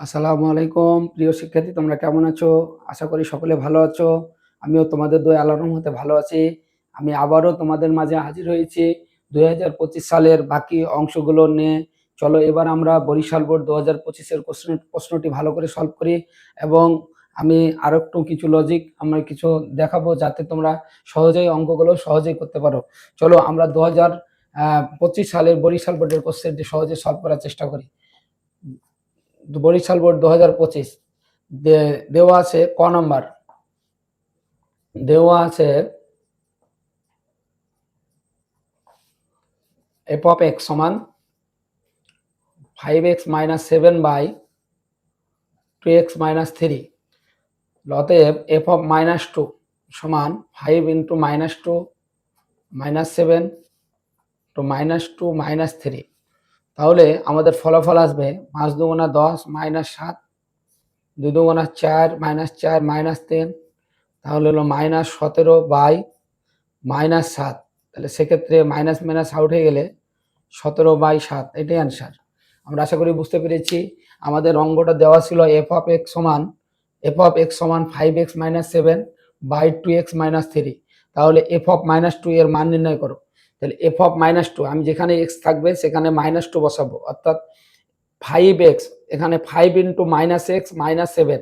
আসসালামু আলাইকুম। প্রিয় শিক্ষার্থী, তোমরা কেমন আছো? আশা করি সকলে ভালো আছো। আমিও তোমাদের দই আল্লাহর রহমতে ভালো আছি। আমি আবারও তোমাদের মাঝে হাজির হয়েছি দুই হাজার পঁচিশ সালের বাকি অংশগুলো নিয়ে। চলো এবার আমরা বরিশাল বোর্ড দু হাজার পঁচিশের কোশ্চেন প্রশ্নটি ভালো করে সলভ করি এবং আমি আরও একটু কিছু লজিক আমরা কিছু দেখাবো যাতে তোমরা সহজেই অঙ্কগুলো সহজেই করতে পারো। চলো আমরা দু হাজার পঁচিশ সালের বরিশাল বোর্ডের কোশ্চেনটি সহজে সলভ করার চেষ্টা করি। বরিশাল বোর্ড দু হাজার পঁচিশ দেওয়া আছে ক নম্বর। দেওয়া আছে এফ অফ এক্স সমান five x minus seven by two x minus three অতএব এফ অফ মাইনাস টু সমান five into minus two minus seven two minus two minus three তাহলে আমাদের ফলাফল আসবে পাঁচ দুগুণা দশ মাইনাস সাত, দুই দুগুণা চার মাইনাস চার মাইনাস তিন, তাহলে হলো মাইনাস সতেরো বাই মাইনাস সাত। তাহলে সেক্ষেত্রে মাইনাস মাইনাস আউট হয়ে গেলে সতেরো বাই সাত, এটাই অ্যান্সার আমরা আশা করি বুঝতে পেরেছি। আমাদের অঙ্কটা দেওয়া ছিল এফ অফ এক্স সমান এফ অফ এক্স সমান five x minus seven by two x minus three তাহলে এফ অফ মাইনাস টু এর মান নির্ণয় করো। তাহলে এফ অফ মাইনাস টু আমি যেখানে এক্স থাকবে, সেখানে মাইনাস টু বসাবো। অর্থাৎ ফাইভ এক্স এখানে five into minus x minus seven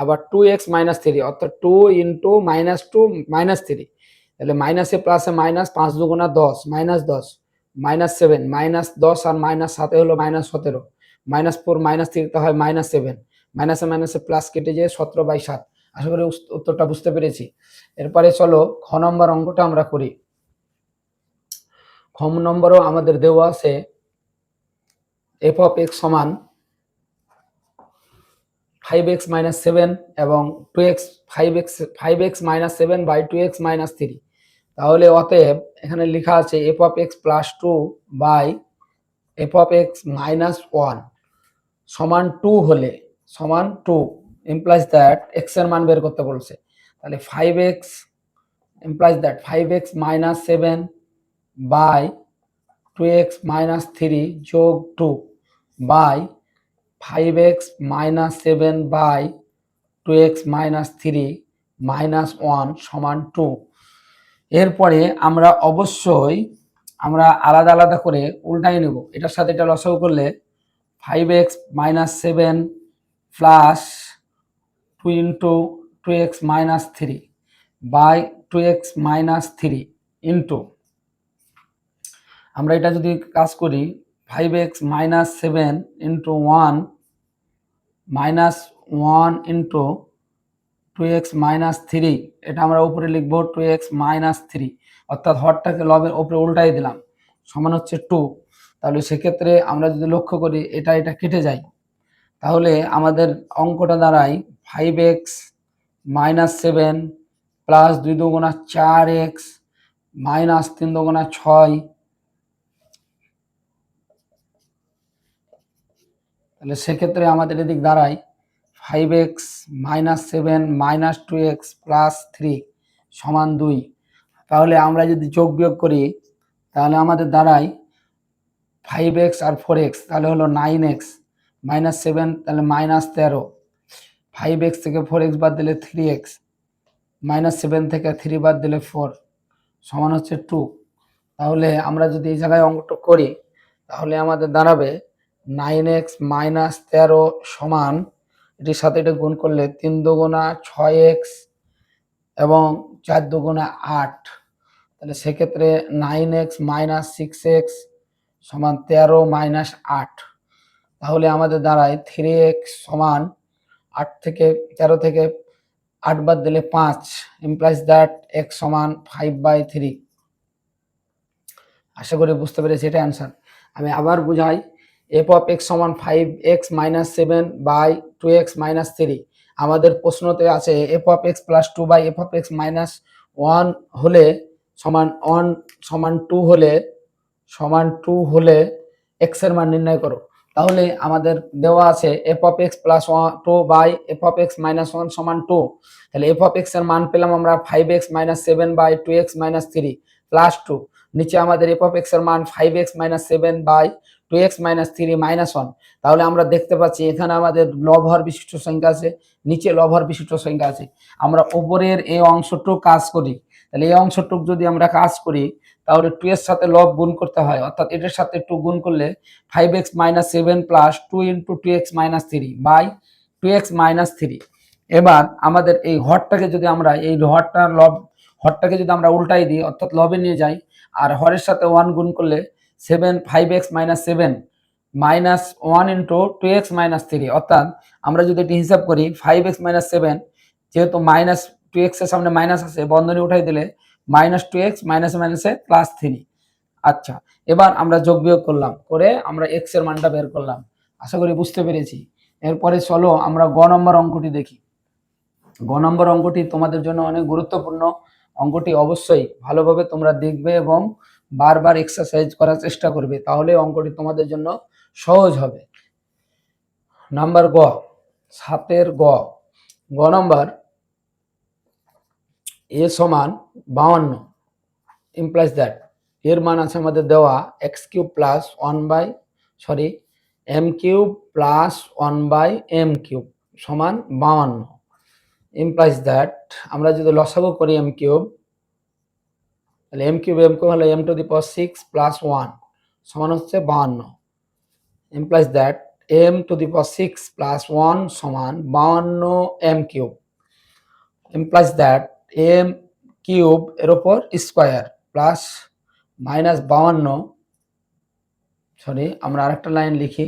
আবার টু এক্স মাইনাস থ্রি অর্থাৎ two into minus two minus three তাহলে মাইনাসে প্লাসে মাইনাস পাঁচ দুগুণা দশ মাইনাস দশ মাইনাস সেভেন মাইনাস দশ আর মাইনাস সাথে হলো মাইনাস সতেরো। মাইনাস ফোর মাইনাস থ্রিতে হয় মাইনাস সেভেন মাইনাসে মাইনাসে প্লাস কেটে যায় সতেরো বাই সাত। আশা করি উত্তরটা বুঝতে পেরেছি। এরপরে চলো, খ নম্বর অঙ্কটা আমরা করি। হোম নম্বরও আমাদের দেওয়া আছে। এফ অফ এক্স সমান ফাইভ এক্স মাইনাস সেভেন এবং two x five x five x minus seven by two x minus three তাহলে অতএব এখানে লেখা আছে f of x plus two by f of x minus one সমান two হলে, সমান টু ইমপ্লাইজ দ্যাট এক্সের মান বের করতে বলছে। তাহলে five x implies that five x minus seven by two x minus three যোগ two by five x minus seven by two x minus three minus one সমান টু এরপরে আমরা অবশ্যই আমরা আলাদা আলাদা করে উল্টাই নেব। এটার সাথে এটা লসাগু করলে five x minus seven plus two into two x minus three by two x minus three into আমরা এটা যদি কাজ করি five x minus seven into one minus one into two x minus three এটা আমরা উপরে লিখব টু এক্স মাইনাস থ্রি অর্থাৎ হরটাকে লবের উপরে উল্টাই দিলাম, সমান হচ্ছে টু তাহলে সেক্ষেত্রে আমরা যদি লক্ষ্য করি এটা এটা কেটে যায়, তাহলে আমাদের অঙ্কটা দাঁড়ায় five x minus seven plus দুই দুগুণা চার এক্স মাইনাস তিন দুগুণা ছয় তাহলে সেক্ষেত্রে আমাদের এদিক দাঁড়ায় five x minus seven minus two x plus three সমান দুই। তাহলে আমরা যদি যোগ বিয়োগ করি, তাহলে আমাদের দাঁড়ায় ফাইভ এক্স আর ফোর এক্স তাহলে হলো নাইন এক্স মাইনাস সেভেন তাহলে মাইনাস তেরো। ফাইভ এক্স থেকে ফোর এক্স বাদ দিলে থ্রি এক্স মাইনাস সেভেন থেকে থ্রি বাদ দিলে ফোর সমান হচ্ছে টু তাহলে আমরা যদি এই জায়গায় অঙ্কটা করি, তাহলে আমাদের দাঁড়াবে নাইন এক্স মাইনাস তেরো সমান, এটির সাথে এটা গুণ করলে তিন দুগুণা ছয় এক্স এবং চার দুগুণা আট। তাহলে সেক্ষেত্রে nine x minus six x সমান তেরো মাইনাস আট। তাহলে আমাদের দাঁড়ায় থ্রি এক্স সমান আট থেকে, তেরো থেকে আট বাদ দিলে পাঁচ ইমপ্লাইজ দ্যাট এক্স সমান ফাইভ বাই থ্রি আশা করি বুঝতে পেরেছি এটা অ্যান্সার আমি আবার বুঝাই এফ অফ এক্স সমান five x minus seven by two x minus three আমাদের প্রশ্নতে আছে f of x plus two by f of x minus one হলে সমান ওয়ান সমান টু হলে, সমান টু হলে এক্সের মান নির্ণয় করো। তাহলে আমাদের দেওয়া আছে f of x plus one two by f of x minus one সমান টু তাহলে এফ অফ এক্সের মান পেলাম আমরা five x minus seven by two x minus three plus two নিচে আমাদের এফ অফ এক্সের মান five x minus seven by two x minus three minus one তাহলে আমরা দেখতে পাচ্ছি এখানে আমাদের লবহর বিশিষ্ট সংখ্যা আছে, নিচে লবহর বিশিষ্ট সংখ্যা আছে। আমরা ওপরের এই অংশটুক কাজ করি। তাহলে এই অংশটুক যদি আমরা কাজ করি, তাহলে টু এর সাথে লব গুণ করতে হয়। অর্থাৎ এটার সাথে টু গুণ করলে five x minus seven plus two into two x minus three by two x minus three এবার আমাদের এই হরটাকে যদি আমরা, এই হরটা লব হরটাকে যদি আমরা উল্টাই দিই, অর্থাৎ লবে নিয়ে যাই আর হরের সাথে ওয়ান গুণ করলে seven five x minus seven minus one into two x minus three অর্থাৎ আমরা যদি এটি হিসাব করি ফাইভ এক্স মাইনাস সেভেন যেহেতু মাইনাস টু এক্সের সামনে মাইনাস আছে, বন্ধনী উঠাই দিলে মাইনাস টু এক্স মাইনাস মাইনাসে প্লাস থ্রি আচ্ছা এবার আমরা যোগ বিয়োগ করলাম, করে আমরা এক্সের মানটা বের করলাম। আশা করি বুঝতে পেরেছি। এরপরে চলো আমরা গ নম্বর অঙ্কটি দেখি। গ নম্বর অঙ্কটি তোমাদের জন্য অনেক গুরুত্বপূর্ণ। অঙ্কটি অবশ্যই ভালোভাবে তোমরা দেখবে এবং বারবার এক্সারসাইজ করার চেষ্টা করবে, তাহলে অঙ্কটি তোমাদের জন্য সহজ হবে। নাম্বার গ, সাতের গ। গ নম্বর, এ সমান বাউান্ন ইমপ্লাইজ দ্যাট এর মান আছে আমাদের দেওয়া x cube plus one by sorry m cube plus one by m cube সমান বাউান্ন ইমপ্লাইজ দ্যাট আমরা যদি লসাগু করি এম কিউব তাহলে এম কিউব এম কিউব হলো m to the power six plus one সমান হচ্ছে বাউান্ন। Implies that m to the power six plus one সমান বাউান্ন m cube implies that m cube এর ওপর স্কোয়ার প্লাস মাইনাস বাউান্ন sorry আমরা আরেকটা লাইন লিখি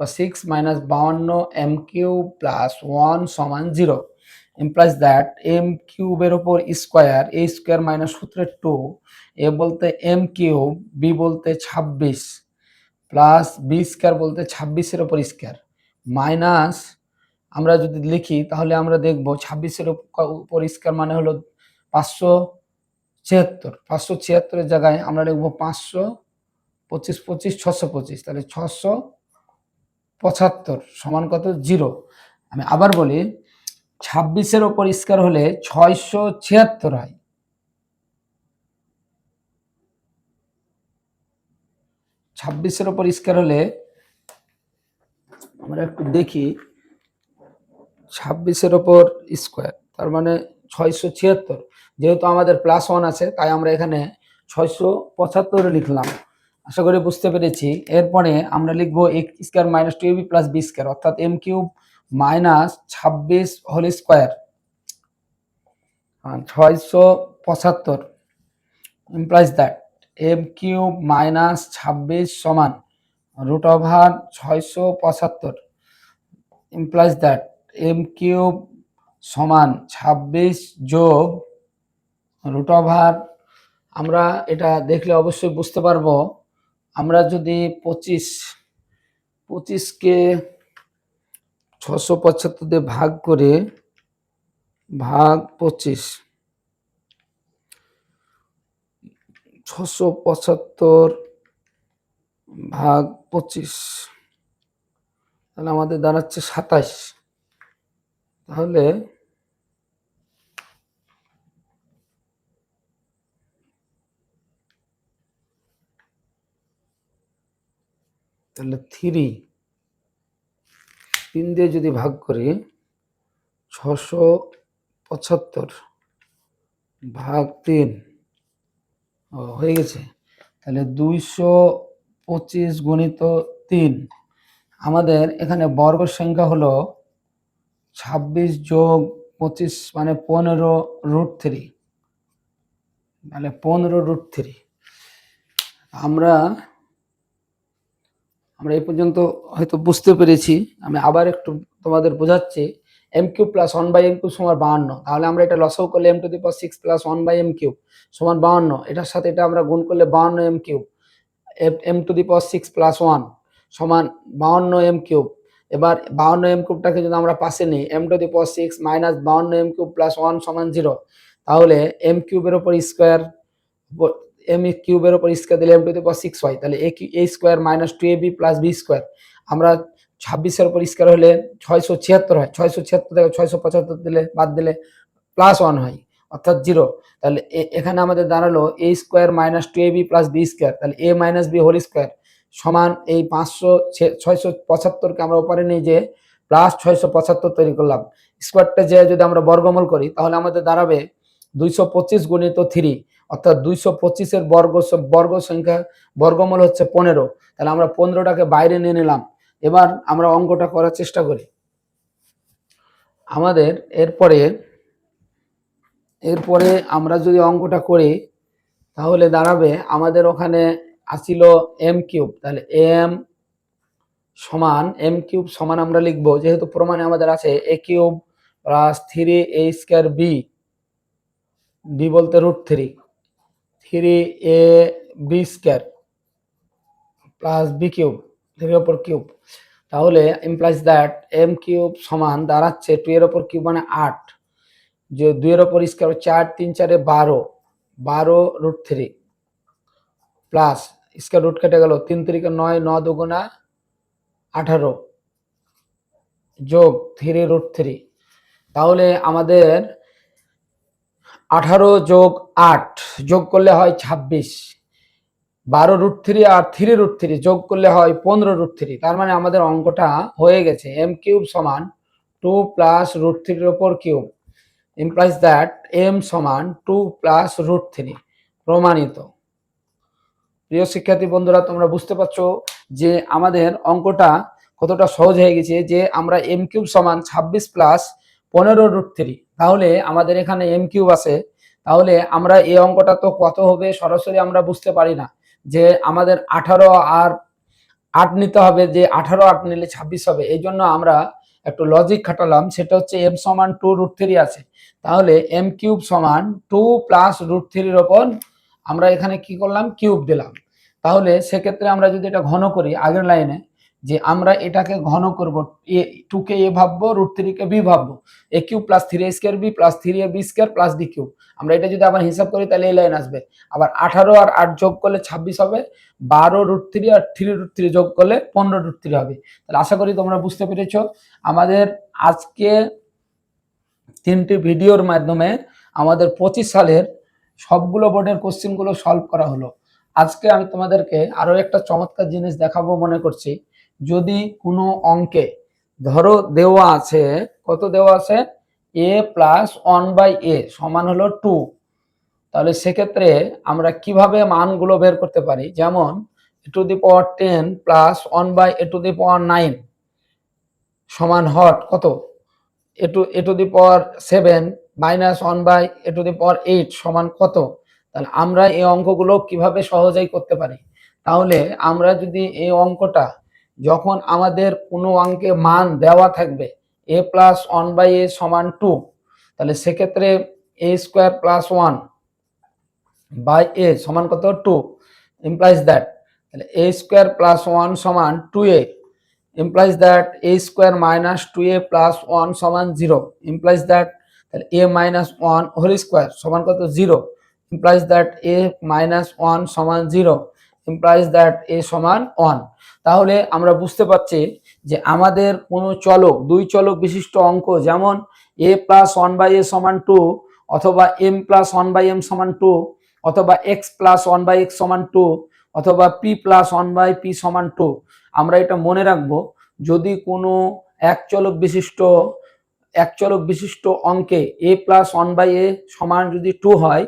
সিক্স মাইনাস বাউান্ন এম কিউব প্লাস ওয়ান সমান জিরো ইমপ্লাইজ দ্যাট এম কিউবের ওপর স্কোয়ার এ স্কোয়ার মাইনাস সূত্রের টু এ বলতে এম কিউব বি বলতে ছাব্বিশ প্লাস বি স্কোয়ার বলতে ছাব্বিশের ওপর স্কোয়ার মাইনাস আমরা যদি লিখি তাহলে আমরা দেখব ছাব্বিশের উপর স্কোয়ার মানে হলো পাঁচশো ছিয়াত্তর, পাঁচশো ছিয়াত্তরের জায়গায় আমরা লিখব পাঁচশো পঁচিশ পঁচিশ, ছশো পঁচিশ, তাহলে ছশো পঁচাত্তর সমান কত? জিরো। আমি আবার বলি ছাব্বিশের ওপর স্কোয়ার হলে ছয়শো ছিয়াত্তর হয়। ছাব্বিশের ওপর স্কোয়ার হলে আমরা একটু দেখি, ছাব্বিশের ওপর স্কোয়ার, তার মানে ছয়শো ছিয়াত্তর। যেহেতু আমাদের প্লাস ওয়ান আছে, তাই আমরা এখানে ছয়শো পঁচাত্তরে লিখলাম। আশা করি বুঝতে পেরেছি। এরপরে আমরা লিখব এক square minus two b plus b square অর্থাৎ এম কিউব মাইনাস ছাব্বিশ হোল স্কোয়ার ছয়শো পঁচাত্তর। Implies that m cube minus ছাব্বিশ সমান রুট ওভার ছয়শো পঁচাত্তর। ইমপ্লাইজ দ্যাট এম কিউব সমান ছাব্বিশ যোগ রুট ওভার আমরা এটা দেখলে অবশ্যই বুঝতে পারব। আমরা যদি পঁচিশ, পঁচিশকে ছশো পঁচাত্তর দিয়ে ভাগ করে ভাগ পঁচিশ। ছশো পঁচাত্তর ভাগ পঁচিশ, তাহলে আমাদের দাঁড়াচ্ছে সাতাশ। তাহলে তাহলে থ্রি তিন দিয়ে যদি ভাগ করি, ছশো পঁচাত্তর ভাগ তিন, ও, হয়ে গেছে। তাহলে দুইশো পঁচিশ গণিত তিন, আমাদের এখানে বর্গ সংখ্যা হলো ছাব্বিশ যোগ পঁচিশ মানে পনেরো রুট থ্রি মানে পনেরো রুট থ্রি আমরা আমরা এই পর্যন্ত হয়তো বুঝতে পেরেছি। আমি আবার একটু তোমাদের বোঝাচ্ছি। M cube plus one by m cube সমান বাহান্ন। তাহলে আমরা এটা লসও করলে m to the power six plus one by m cube সমান বাহান্ন। এটার সাথে এটা আমরা গুণ করলে বাহান্ন m cube m to the power six plus one সমান বাহান্ন এম কিউব এবার বাহান্ন এম কিউবটাকে যদি আমরা পাশে নিই m to the power six minus বাহান্ন এম কিউব প্লাস ওয়ান সমান জিরো তাহলে এম কিউবের ওপর স্কোয়ার এম কিউবের ওপর স্কোয়ার দিলে m to the power six y তাহলে a a square minus two a b plus b square আমরা ছাব্বিশের ওপর স্কোয়ার হলে ছয়শো ছিয়াত্তর হয়, ছয়শো ছিয়াত্তর থেকে ছয়শো পঁচাত্তর দিলে, বাদ দিলে প্লাস ওয়ান হয়, অর্থাৎ জিরো তাহলে এখানে আমাদের দাঁড়াল a square minus two a b plus b square তাহলে a minus b whole square সমান এই পাঁচশো ছয়শো পঁচাত্তরকে আমরা ওপারে নিয়ে যে প্লাস ছয়শো পঁচাত্তর তৈরি করলাম। স্কোয়ারটা যে যদি আমরা বর্গমূল করি, তাহলে আমাদের দাঁড়াবে দুইশো পঁচিশ গুণিত থ্রি অর্থাৎ দুইশো পঁচিশের বর্গ বর্গ সংখ্যা, বর্গমূল হচ্ছে পনেরো। তাহলে আমরা পনেরোটাকে বাইরে নিয়ে নিলাম। এবার আমরা অঙ্কটা করার চেষ্টা করি। আমাদের এরপরে এরপরে আমরা যদি অঙ্কটা করি, তাহলে দাঁড়াবে, আমাদের ওখানে আসিল এম কিউব। তাহলে এম সমান এম কিউব সমান আমরা লিখব, যেহেতু প্রমাণে আমাদের আছে a cube plus three a square b b বলতে root three three a b square plus b cube থ্রির ওপর কিউব তাহলে ইমপ্লাইজ দ্যাট এম কিউব সমান দাঁড়াচ্ছে টু এর ওপর কিউব মানে আট। যে দুইয়ের ওপর স্কোয়ার চার তিন, চারে বারো বারো root three plus square root কেটে গেল তিন তিরিকে নয়, ন দুগুণা আঠারো যোগ থ্রি রুট থ্রি তাহলে আমাদের আঠারো যোগ আট যোগ করলে হয় ছাব্বিশ। বারো রুট থ্রি আর থ্রি রুট থ্রি যোগ করলে হয় পনেরো রুট থ্রি তার মানে আমাদের অঙ্কটা হয়ে গেছে। এম কিউব সমান টু প্লাস রুট থ্রির ওপর কিউব ইমপ্লাইজ দ্যাট এম সমান টু প্লাস রুট থ্রি প্রমাণিত। প্রিয় শিক্ষার্থী বন্ধুরা, তোমরা বুঝতে পারছ যে আমাদের অঙ্কটা কতটা সহজ হয়ে গেছে যে আমরা এম কিউব সমান ছাব্বিশ প্লাস পনেরো রুট থ্রি তাহলে আমাদের এখানে এম কিউব আছে। তাহলে আমরা এই অঙ্কটা তো কত হবে সরাসরি আমরা বুঝতে পারি না। যে আমাদের আঠারো আর আট নিতে হবে, যে আঠারো আট নিলে ছাব্বিশ হবে। এই জন্য আমরা একটু লজিক খাটালাম, সেটা হচ্ছে এম সমান টু রুট থ্রি আছে। তাহলে এম কিউব সমান টু প্লাস রুট থ্রির ওপর আমরা এখানে কি করলাম? কিউব দিলাম। তাহলে সেক্ষেত্রে আমরা যদি এটা ঘন করি আগের লাইনে যে আমরা এটাকে ঘন করব, এ টুকে এ ভাববো, রুট থ্রিকে বি ভাববো, a cube plus three a square b plus three a b square plus d cube. আমরা এটা যদি আবার হিসাব করি, তাহলে এই লাইন আসবে। আবার আঠারো আর আট যোগ করলে ছাব্বিশ হবে, বারো রুট থ্রি আর থ্রি রুট থ্রি যোগ করলে পনেরো রুট থ্রি হবে। তাহলে আশা করি তোমরা বুঝতে পেরেছ। আমাদের আজকে তিনটি ভিডিওর মাধ্যমে আমাদের পঁচিশ সালের সবগুলো বোর্ডের কোশ্চেনগুলো সলভ করা হলো। আজকে আমি তোমাদেরকে আরও একটা চমৎকার জিনিস দেখাবো মনে করছি। যদি কোনো অঙ্কে, ধরো দেওয়া আছে, কত দেওয়া আছে? A plus one by a সমান হলো টু তাহলে সেক্ষেত্রে আমরা কীভাবে মানগুলো বের করতে পারি? যেমন a to the power ten plus one by a to the power nine সমান হট কত? A two a to the power seven minus one by a to the power eight সমান কত? তাহলে আমরা এই অঙ্কগুলো কীভাবে সহজেই করতে পারি? তাহলে আমরা যদি এই অঙ্কটা যখন আমাদের কোনো অঙ্কে মান দেওয়া থাকবে a plus one by a সমান টু তাহলে সেক্ষেত্রে a square plus one by a সমান কত? টু ইমপ্লাইজ দ্যাট তাহলে এ স্কোয়ার প্লাস ওয়ান সমান two a implies that a square minus two a plus one সমান 0 implies দ্যাট তাহলে a minus 1 whole square সমান কত? 0 implies that a minus 1 সমান 0 implies that a সমান 1 তাহলে আমরা বুঝতে পারছি যে আমাদের কোনো চলক, দুই চলক বিশিষ্ট অঙ্ক যেমন a plus one by a সমান টু অথবা m plus one by m সমান টু অথবা x plus one by x সমান টু অথবা p plus one by p সমান টু আমরা এটা মনে রাখব যদি কোনো এক চলক বিশিষ্ট, এক চলক বিশিষ্ট অঙ্কে a plus one by a সমান যদি টু হয়,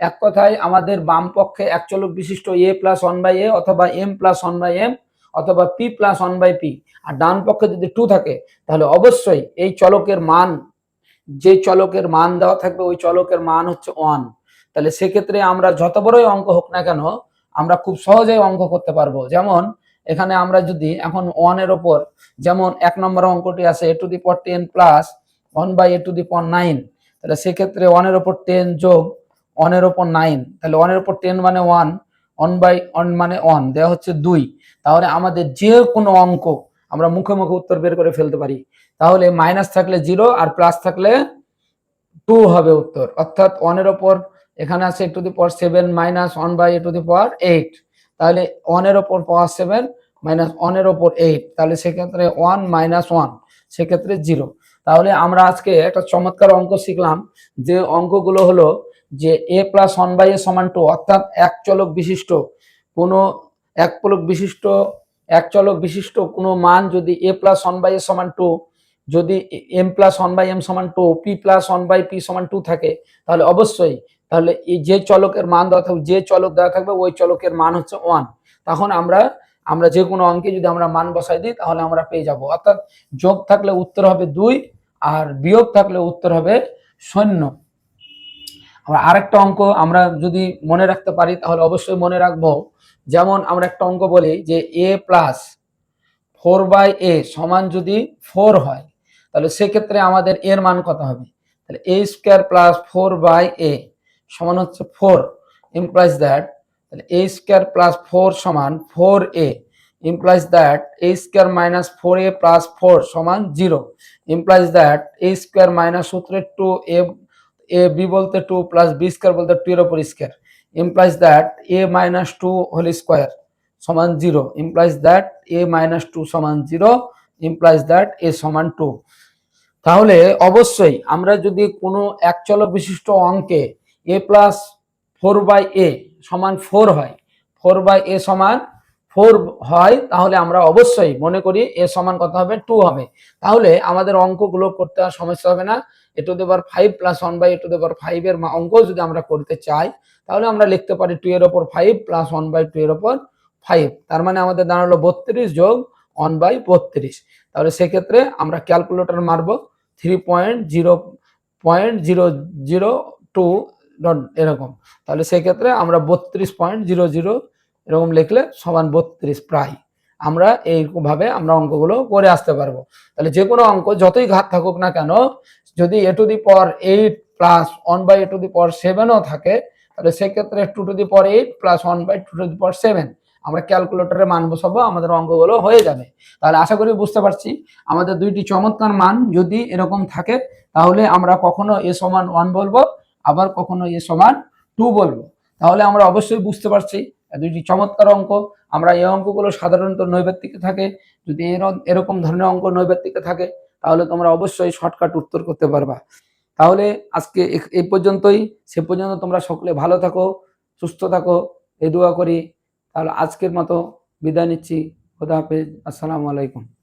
এক কথায় আমাদের বাম পক্ষে এক চলক বিশিষ্ট a plus one by a অথবা m plus one by m অথবা p plus one by p আর ডান পক্ষে যদি টু থাকে, তাহলে অবশ্যই এই চলকের মান, যে চলকের মান দেওয়া থাকবে ওই চলকের মান হচ্ছে ওয়ান তাহলে সেক্ষেত্রে আমরা যত বড়ই অঙ্ক হোক না কেন, আমরা খুব সহজেই অঙ্ক করতে পারব। যেমন, এখানে আমরা যদি এখন ওয়ানের ওপর, যেমন এক নম্বর অঙ্কটি আছে a to the power ten plus one by a to the power nine তাহলে সেক্ষেত্রে ওয়ানের ওপর টেন যোগ ওয়ানের ওপর নাইন তাহলে ওয়ানের ওপর টেন মানে ওয়ান ওয়ান বাই অন মানে ওয়ান দেওয়া হচ্ছে দুই। তাহলে আমাদের যে কোনো অঙ্ক আমরা মুখে মুখে উত্তর বের করে ফেলতে পারি। তাহলে মাইনাস থাকলে জিরো আর প্লাস থাকলে টু হবে উত্তর। অর্থাৎ ওয়ানের ওপর এখানে আছে two the power seven minus one by two the power eight তাহলে ওয়ানের ওপর পাওয়ার সেভেন মাইনাস ওয়ানের ওপর এইট তাহলে সেক্ষেত্রে ওয়ান মাইনাস ওয়ান সেক্ষেত্রে জিরো তাহলে আমরা আজকে একটা চমৎকার অঙ্ক শিখলাম। যে অঙ্কগুলো হলো যে a plus one by a সমান টু, অর্থাৎ এক চলক বিশিষ্ট কোনো, এক পলক বিশিষ্ট, এক চলক বিশিষ্ট কোনো মান যদি a plus one by a সমান টু, যদি m plus one by m সমান two, p plus one by p সমান টু থাকে, তাহলে অবশ্যই, তাহলে এই যে চলকের মান দেওয়া থাকবে, যে চলক দেওয়া থাকবে, ওই চলকের মান হচ্ছে ওয়ান। তখন আমরা আমরা যে কোনো অঙ্কে যদি আমরা মান বসাই দিই, তাহলে আমরা পেয়ে যাব। অর্থাৎ যোগ থাকলে উত্তর হবে দুই, আর বিয়োগ থাকলে উত্তর হবে শূন্য। আমরা আরেকটা অঙ্ক আমরা যদি মনে রাখতে পারি, তাহলে অবশ্যই মনে রাখব। যেমন আমরা একটা অঙ্ক বলি যে a plus four by a সমান যদি ফোর হয়, তাহলে সেক্ষেত্রে আমাদের এর মান কত হবে? তাহলে a square plus four by a সমান হচ্ছে ফোর ইমপ্লাইজ দ্যাট তাহলে এ স্কোয়ার প্লাস ফোর সমান four a implies that a square minus four a plus four সমান zero implies that a square minus সূত্রে টু এ বি বলতে two plus B square বলতে two এর ওপর square implies that a minus two whole square সমান zero implies that a minus two সমান zero implies that এ সমান two তাহলে অবশ্যই আমরা যদি কোনো এক চলক বিশিষ্ট অঙ্কে a plus four by a সমান ফোর হয় ফোর বাই এ সমান ফোর হয়, তাহলে আমরা অবশ্যই মনে করি এ সমান কত হবে? টু হবে। তাহলে আমাদের অঙ্কগুলো করতে আর সমস্যা হবে না। A to the power five plus one by a to the power ফাইভের অঙ্ক যদি আমরা করতে চাই, তাহলে আমরা লিখতে পারি টু এর ওপর five plus one by two এর ওপর ফাইভ। তার মানে আমাদের দাঁড়াল বত্রিশ যোগ ওয়ান বাই বত্রিশ। তাহলে সেক্ষেত্রে আমরা ক্যালকুলেটর মারব three point zero point zero zero two এরকম। তাহলে সেক্ষেত্রে আমরা বত্রিশ পয়েন্ট জিরো জিরো এরকম লিখলে সমান বত্রিশ প্রায়। আমরা এইভাবে আমরা অঙ্কগুলো করে আসতে পারব। তাহলে যে কোনো অঙ্ক যতই ঘাত থাকুক না কেন যদি a to the power eight plus one by a to the power সেভেনও থাকে, তাহলে সেক্ষেত্রে two to the power eight plus one by two to the power seven আমরা ক্যালকুলেটরে মান বসাবো, আমাদের অঙ্কগুলো হয়ে যাবে। তাহলে আশা করি বুঝতে পারছি, আমাদের দুইটি চমৎকার মান যদি এরকম থাকে, তাহলে আমরা কখনো এ সমান ওয়ান বলব, আবার কখনো এ সমান টু বলব। তাহলে আমরা অবশ্যই বুঝতে পারছি দুইটি চমৎকার অঙ্ক। আমরা এই অঙ্কগুলো সাধারণত নৈবেত্তিকে থাকে, যদি এর- এরকম ধরনের অঙ্ক নৈবেত্তিকে থাকে তাহলে তোমরা অবশ্যই শর্টকাট উত্তর করতে পারবা। তাহলে আজকে এ- এই পর্যন্তই। সে পর্যন্ত তোমরা সকলে ভালো থাকো, সুস্থ থাকো, এই দোয়া করি। তাহলে আজকের মতো বিদায় নিচ্ছি। খোদা হাফেজ। আসসালামু আলাইকুম।